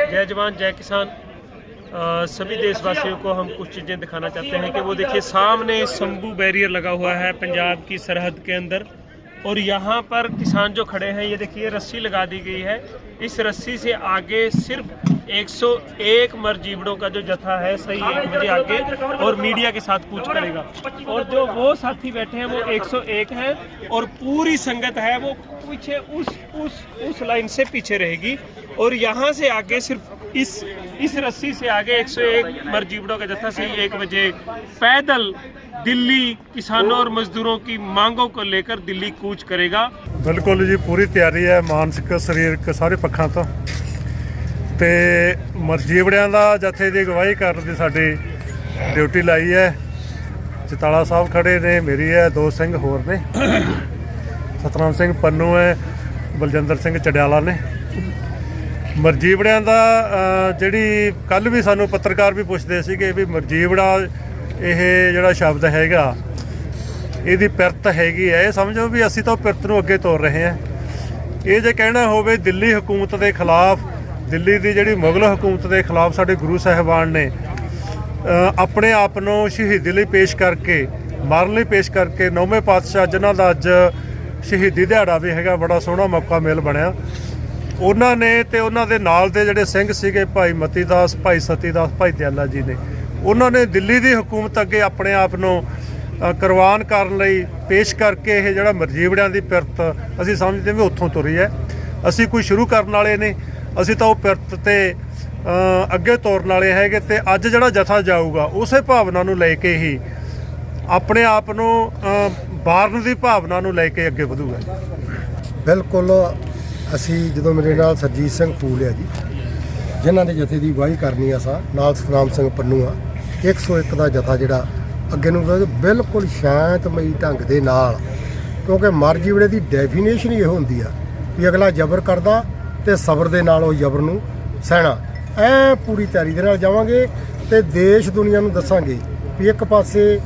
जय जवान जय किसान। अ, सभी देशवासियों को हम कुछ चीज़ें दिखाना चाहते हैं कि वो देखिए सामने शंभू बैरियर लगा हुआ है पंजाब की सरहद के अंदर और यहाँ पर किसान जो खड़े हैं ये देखिए रस्सी लगा दी गई है। इस रस्सी से आगे सिर्फ़ 101 मरजीवड़ों का जो जत्था है, सही एक बजे आगे और मीडिया के साथ कूच करेगा। और जो वो साथी बैठे हैं, वो 101 हैं और पूरी संगत है, वो पीछे उस उस उस लाइन से पीछे रहेगी और यहाँ से आगे सिर्फ़ इस इस रस्सी से आगे 101 मरजीवड़ों का जत्था, सही एक बजे पैदल दिल्ली किसानों और मजदूरों की मांगों को लेकर दिल्ली कूच करेगा। ਬਿਲਕੁਲ ਜੀ, ਪੂਰੀ ਤਿਆਰੀ ਹੈ ਮਾਨਸਿਕ, ਸਰੀਰਕ ਸਾਰੇ ਪੱਖਾਂ ਤੋਂ। ਤੇ ਮਰਜੀਵੜਿਆਂ ਦਾ ਜਥੇ ਦੀ ਅਗਵਾਈ ਕਰਨ ਦੀ ਸਾਡੀ ਡਿਊਟੀ ਲਾਈ ਹੈ। ਚਤਾਲਾ ਸਾਹਿਬ ਖੜੇ ਨੇ, ਮੇਰੀ ਹੈ, ਦੋ ਸਿੰਘ ਹੋਰ ਨੇ। ਸਤਨਾਮ ਸਿੰਘ ਪੰਨੂ ਹੈ, ਬਲਜਿੰਦਰ ਸਿੰਘ ਚੜਿਆਲਾ ਨੇ। ਮਰਜੀਵੜਿਆਂ ਦਾ ਜਿਹੜੀ ਕੱਲ ਵੀ ਸਾਨੂੰ ਪੱਤਰਕਾਰ ਵੀ ਪੁੱਛਦੇ ਸੀਗੇ ਵੀ ਮਰਜੀਵੜਾ ਇਹ ਜਿਹੜਾ ਸ਼ਬਦ ਹੈਗਾ ਇਹਦੀ ਪਿਰਤ ਹੈਗੀ ਹੈ। ਇਹ ਸਮਝੋ ਵੀ ਅਸੀਂ ਤਾਂ ਉਹ ਪਿਰਤ ਨੂੰ ਅੱਗੇ ਤੋਰ ਰਹੇ ਹਾਂ। ਇਹ ਜੇ ਕਹਿਣਾ ਹੋਵੇ ਦਿੱਲੀ ਹਕੂਮਤ ਦੇ ਖਿਲਾਫ, ਦਿੱਲੀ ਦੀ ਜਿਹੜੀ ਮੁਗਲ ਹਕੂਮਤ ਦੇ ਖਿਲਾਫ ਸਾਡੇ ਗੁਰੂ ਸਾਹਿਬਾਨ ਨੇ ਆਪਣੇ ਆਪ ਨੂੰ ਸ਼ਹੀਦੀ ਲਈ ਪੇਸ਼ ਕਰਕੇ, ਮਰਨ ਲਈ ਪੇਸ਼ ਕਰਕੇ ਨੌਵੇਂ ਪਾਤਸ਼ਾਹ, ਜਿਨ੍ਹਾਂ ਦਾ ਅੱਜ ਸ਼ਹੀਦੀ ਦਿਹਾੜਾ ਵੀ ਹੈਗਾ, ਬੜਾ ਸੋਹਣਾ ਮੌਕਾ ਮੇਲ ਬਣਿਆ। ਉਹਨਾਂ ਨੇ ਤੇ ਉਹਨਾਂ ਦੇ ਨਾਲ ਦੇ ਜਿਹੜੇ ਸਿੰਘ ਸੀਗੇ, ਭਾਈ ਮਤੀ ਦਾਸ ਭਾਈ ਸਤੀ ਦਾਸ ਭਾਈ ਦਿਆਲਾ ਜੀ ਨੇ, ਉਹਨਾਂ ਨੇ ਦਿੱਲੀ ਦੀ ਹਕੂਮਤ ਅੱਗੇ ਆਪਣੇ ਆਪ ਨੂੰ ਕੁਰਬਾਨ ਕਰਨ ਲਈ ਪੇਸ਼ ਕਰਕੇ ਇਹ ਜਿਹੜਾ ਮਰਜੀਵੜਿਆਂ ਦੀ ਪਿਰਤ ਅਸੀਂ ਸਮਝਦੇ ਵੀ ਉੱਥੋਂ ਤੁਰੀ ਹੈ। ਅਸੀਂ ਕੋਈ ਸ਼ੁਰੂ ਕਰਨ ਵਾਲੇ ਨੇ ਅਸੀਂ ਤਾਂ ਉਹ ਪਿਰਤ ਤੇ ਅੱਗੇ ਤੋਰਨ ਵਾਲੇ ਹੈਗੇ ਤੇ ਅੱਜ ਜਿਹੜਾ ਜਥਾ ਜਾਊਗਾ ਉਸੇ ਭਾਵਨਾ ਨੂੰ ਲੈ ਕੇ ਹੀ ਆਪਣੇ ਆਪ ਨੂੰ ਅ, ਬਾਰਨ ਦੀ ਭਾਵਨਾ ਨੂੰ ਲੈ ਕੇ ਅੱਗੇ ਵਧੂਗਾ। ਬਿਲਕੁਲ ਅਸੀਂ ਜਦੋਂ ਮੇਰੇ ਨਾਲ ਸਰਜੀਤ ਸਿੰਘ ਫੂਲ ਹੈ ਜੀ ਜਿਨ੍ਹਾਂ ਦੇ ਜਥੇ ਦੀ ਵਾਹੀ ਕਰਨੀ ਆ ਸਾਂ ਨਾਲ ਸਤਨਾਮ ਸਿੰਘ ਪੰਨੂ ਆ 101 ਦਾ ਜਥਾ ਜਿਹੜਾ ਅੱਗੇ ਨੂੰ ਵਧੇ ਬਿਲਕੁਲ ਸ਼ਾਂਤਮਈ ਢੰਗ ਦੇ ਨਾਲ। ਕਿਉਂਕਿ ਮਰਜ਼ੀ ਵੇਲੇ ਦੀ ਡੈਫੀਨੇਸ਼ਨ ਹੀ ਇਹ ਹੁੰਦੀ ਆ ਵੀ ਅਗਲਾ ਜ਼ਬਰ ਕਰਦਾ ਤੇ ਸਬਰ ਦੇ ਨਾਲ ਉਹ ਜ਼ਬਰ ਨੂੰ ਸਹਿਣਾ। ਐ ਪੂਰੀ ਤਿਆਰੀ ਦੇ ਨਾਲ ਜਾਵਾਂਗੇ ਤੇ ਦੇਸ਼ ਦੁਨੀਆ ਨੂੰ ਦੱਸਾਂਗੇ ਵੀ ਇੱਕ ਪਾਸੇ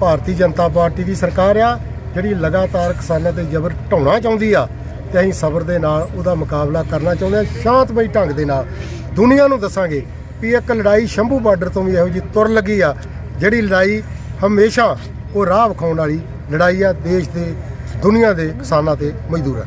ਭਾਰਤੀ ਜਨਤਾ ਪਾਰਟੀ ਦੀ ਸਰਕਾਰ ਆ, ਜਿਹੜੀ ਲਗਾਤਾਰ ਕਿਸਾਨਾਂ ਤੇ ਜ਼ਬਰ ਢਾਉਣਾ ਚਾਹੁੰਦੀ ਆ ਤੇ ਅਸੀਂ ਸਬਰ ਦੇ ਨਾਲ ਉਹਦਾ ਮੁਕਾਬਲਾ ਕਰਨਾ ਚਾਹੁੰਦੇ ਆ, ਸ਼ਾਂਤਮਈ ਢੰਗ ਦੇ ਨਾਲ। ਦੁਨੀਆ ਨੂੰ ਦੱਸਾਂਗੇ ਵੀ ਇੱਕ ਲੜਾਈ ਸ਼ੰਭੂ ਬਾਰਡਰ ਤੋਂ ਵੀ ਇਹੋ ਜੀ ਤੁਰ ਲੱਗੀ ਆ ਜਿਹੜੀ ਲੜਾਈ ਹਮੇਸ਼ਾ ਉਹ ਰਾਹ ਵਿਖਾਉਣ ਵਾਲੀ ਲੜਾਈ ਆ ਦੇਸ਼ ਦੇ, ਦੁਨੀਆ ਦੇ ਕਿਸਾਨਾਂ ਤੇ ਮਜ਼ਦੂਰਾਂ